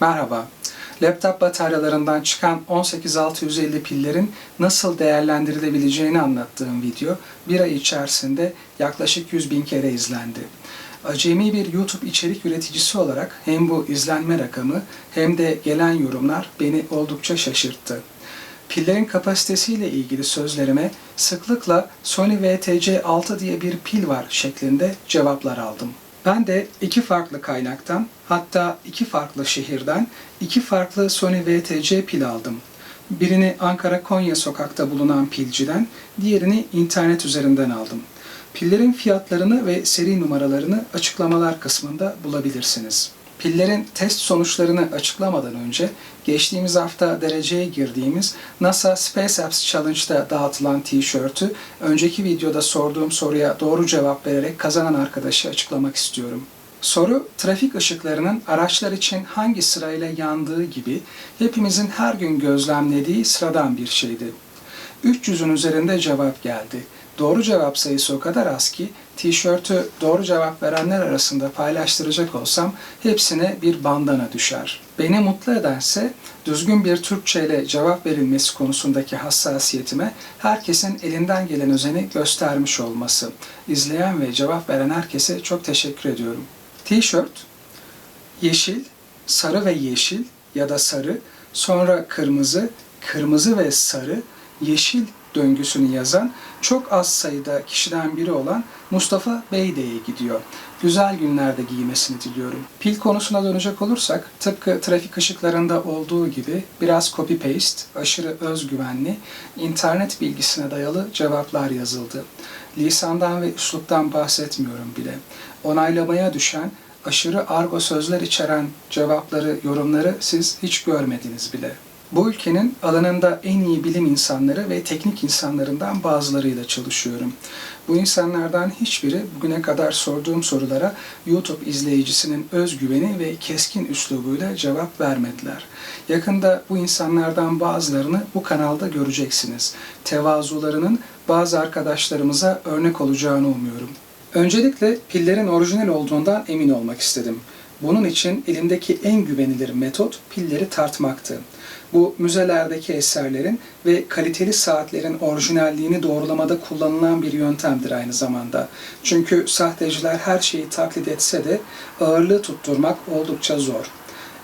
Merhaba. Laptop bataryalarından çıkan 18650 pillerin nasıl değerlendirilebileceğini anlattığım video bir ay içerisinde yaklaşık 100 bin kere izlendi. Acemi bir YouTube içerik üreticisi olarak hem bu izlenme rakamı hem de gelen yorumlar beni oldukça şaşırttı. Pillerin kapasitesiyle ilgili sözlerime sıklıkla Sony VTC6 diye bir pil var şeklinde cevaplar aldım. Ben de iki farklı kaynaktan hatta iki farklı şehirden iki farklı Sony VTC pil aldım. Birini Ankara Konya sokakta bulunan pilciden, diğerini internet üzerinden aldım. Pillerin fiyatlarını ve seri numaralarını açıklamalar kısmında bulabilirsiniz. Pillerin test sonuçlarını açıklamadan önce geçtiğimiz hafta dereceye girdiğimiz NASA Space Apps Challenge'da dağıtılan tişörtü önceki videoda sorduğum soruya doğru cevap vererek kazanan arkadaşı açıklamak istiyorum. Soru, trafik ışıklarının araçlar için hangi sırayla yandığı gibi hepimizin her gün gözlemlediği sıradan bir şeydi. 300'ün üzerinde cevap geldi. Doğru cevap sayısı o kadar az ki tişörtü doğru cevap verenler arasında paylaştıracak olsam hepsine bir bandana düşer. Beni mutlu edense düzgün bir Türkçe ile cevap verilmesi konusundaki hassasiyetime herkesin elinden gelen özeni göstermiş olması. İzleyen ve cevap veren herkese çok teşekkür ediyorum. Tişört yeşil, sarı ve yeşil ya da sarı, sonra kırmızı, kırmızı ve sarı, yeşil döngüsünü yazan çok az sayıda kişiden biri olan Mustafa Beyde'ye gidiyor. Güzel günlerde giymesini diliyorum. Pil konusuna dönecek olursak tıpkı trafik ışıklarında olduğu gibi biraz copy paste, aşırı özgüvenli, internet bilgisine dayalı cevaplar yazıldı. Lisandan ve üsluptan bahsetmiyorum bile. Onaylamaya düşen aşırı argo sözler içeren cevapları, yorumları siz hiç görmediniz bile. Bu ülkenin alanında en iyi bilim insanları ve teknik insanlarından bazılarıyla çalışıyorum. Bu insanlardan hiçbiri bugüne kadar sorduğum sorulara YouTube izleyicisinin özgüveni ve keskin üslubuyla cevap vermediler. Yakında bu insanlardan bazılarını bu kanalda göreceksiniz. Tevazularının bazı arkadaşlarımıza örnek olacağını umuyorum. Öncelikle pillerin orijinal olduğundan emin olmak istedim. Bunun için elimdeki en güvenilir metot pilleri tartmaktı. Bu müzelerdeki eserlerin ve kaliteli saatlerin orijinalliğini doğrulamada kullanılan bir yöntemdir aynı zamanda. Çünkü sahteciler her şeyi taklit etse de ağırlığı tutturmak oldukça zor.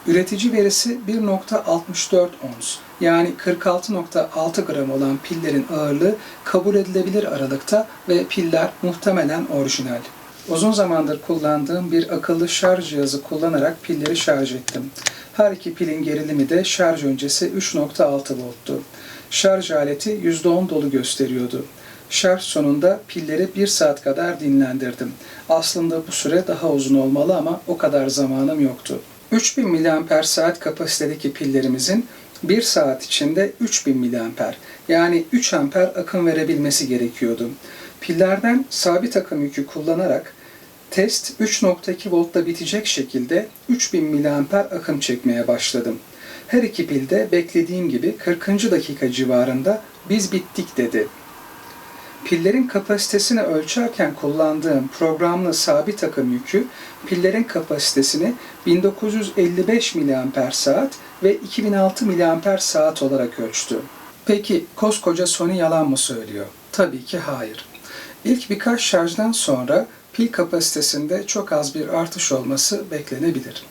Üretici verisi 1.64 ons yani 46.6 gram olan pillerin ağırlığı kabul edilebilir aralıkta ve piller muhtemelen orijinal. Uzun zamandır kullandığım bir akıllı şarj cihazı kullanarak pilleri şarj ettim. Her iki pilin gerilimi de şarj öncesi 3.6 volttu. Şarj aleti %10 dolu gösteriyordu. Şarj sonunda pilleri 1 saat kadar dinlendirdim. Aslında bu süre daha uzun olmalı ama o kadar zamanım yoktu. 3000 mAh kapasitedeki pillerimizin 1 saat içinde 3000 mAh yani 3 amper akım verebilmesi gerekiyordu. Pillerden sabit akım yükü kullanarak test 3.2 voltta bitecek şekilde 3000 mAh akım çekmeye başladım. Her iki pilde beklediğim gibi 40. dakika civarında biz bittik dedi. Pillerin kapasitesini ölçerken kullandığım programlı sabit akım yükü pillerin kapasitesini 1955 mAh ve 2006 mAh olarak ölçtü. Peki koskoca Sony yalan mı söylüyor? Tabii ki hayır. İlk birkaç şarjdan sonra pil kapasitesinde çok az bir artış olması beklenebilir.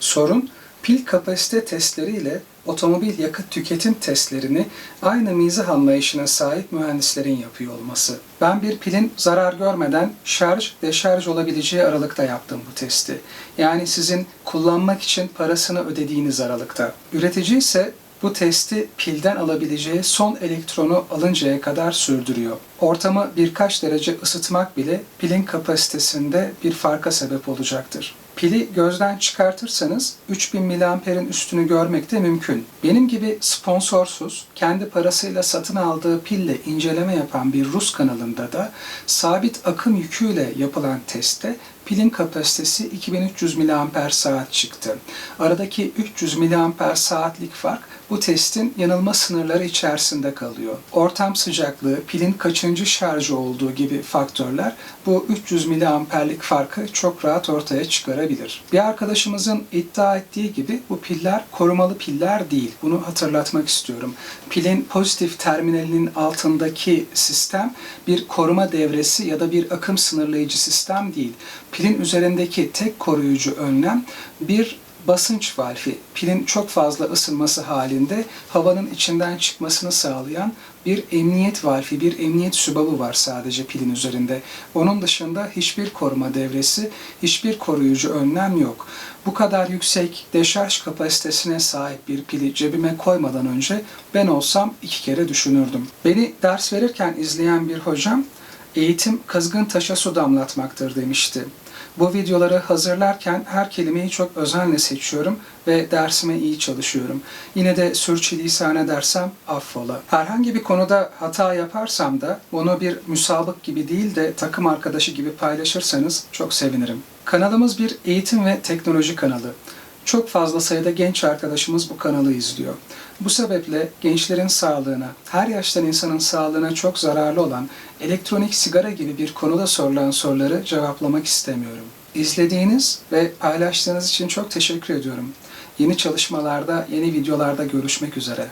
Sorun pil kapasite testleriyle otomobil yakıt tüketim testlerini aynı mizah anlayışına sahip mühendislerin yapıyor olması. Ben bir pilin zarar görmeden şarj, deşarj olabileceği aralıkta yaptım bu testi. Yani sizin kullanmak için parasını ödediğiniz aralıkta. Üretici ise bu testi pilden alabileceği son elektronu alıncaya kadar sürdürüyor. Ortamı birkaç derece ısıtmak bile pilin kapasitesinde bir farka sebep olacaktır. Pili gözden çıkartırsanız 3000 mAh'in üstünü görmek de mümkün. Benim gibi sponsorsuz, kendi parasıyla satın aldığı pille inceleme yapan bir Rus kanalında da sabit akım yüküyle yapılan testte pilin kapasitesi 2300 mAh çıktı. Aradaki 300 mAh saatlik fark bu testin yanılma sınırları içerisinde kalıyor. Ortam sıcaklığı, pilin kaçıncı şarjı olduğu gibi faktörler bu 300 mAh'lik farkı çok rahat ortaya çıkarabilir. Bir arkadaşımızın iddia ettiği gibi bu piller korumalı piller değil. Bunu hatırlatmak istiyorum. Pilin pozitif terminalinin altındaki sistem bir koruma devresi ya da bir akım sınırlayıcı sistem değil. Pilin üzerindeki tek koruyucu önlem bir basınç valfi pilin çok fazla ısınması halinde havanın içinden çıkmasını sağlayan bir emniyet valfi, bir emniyet sübabı var sadece pilin üzerinde. Onun dışında hiçbir koruma devresi, hiçbir koruyucu önlem yok. Bu kadar yüksek deşarj kapasitesine sahip bir pili cebime koymadan önce ben olsam iki kere düşünürdüm. Beni ders verirken izleyen bir hocam eğitim kızgın taşa su damlatmaktır demişti. Bu videoları hazırlarken her kelimeyi çok özenle seçiyorum ve dersime iyi çalışıyorum. Yine de sürçülisan edersem affola. Herhangi bir konuda hata yaparsam da bunu bir müsabık gibi değil de takım arkadaşı gibi paylaşırsanız çok sevinirim. Kanalımız bir eğitim ve teknoloji kanalı. Çok fazla sayıda genç arkadaşımız bu kanalı izliyor. Bu sebeple gençlerin sağlığına, her yaştan insanın sağlığına çok zararlı olan elektronik sigara gibi bir konuda sorulan soruları cevaplamak istemiyorum. İzlediğiniz ve paylaştığınız için çok teşekkür ediyorum. Yeni çalışmalarda, yeni videolarda görüşmek üzere.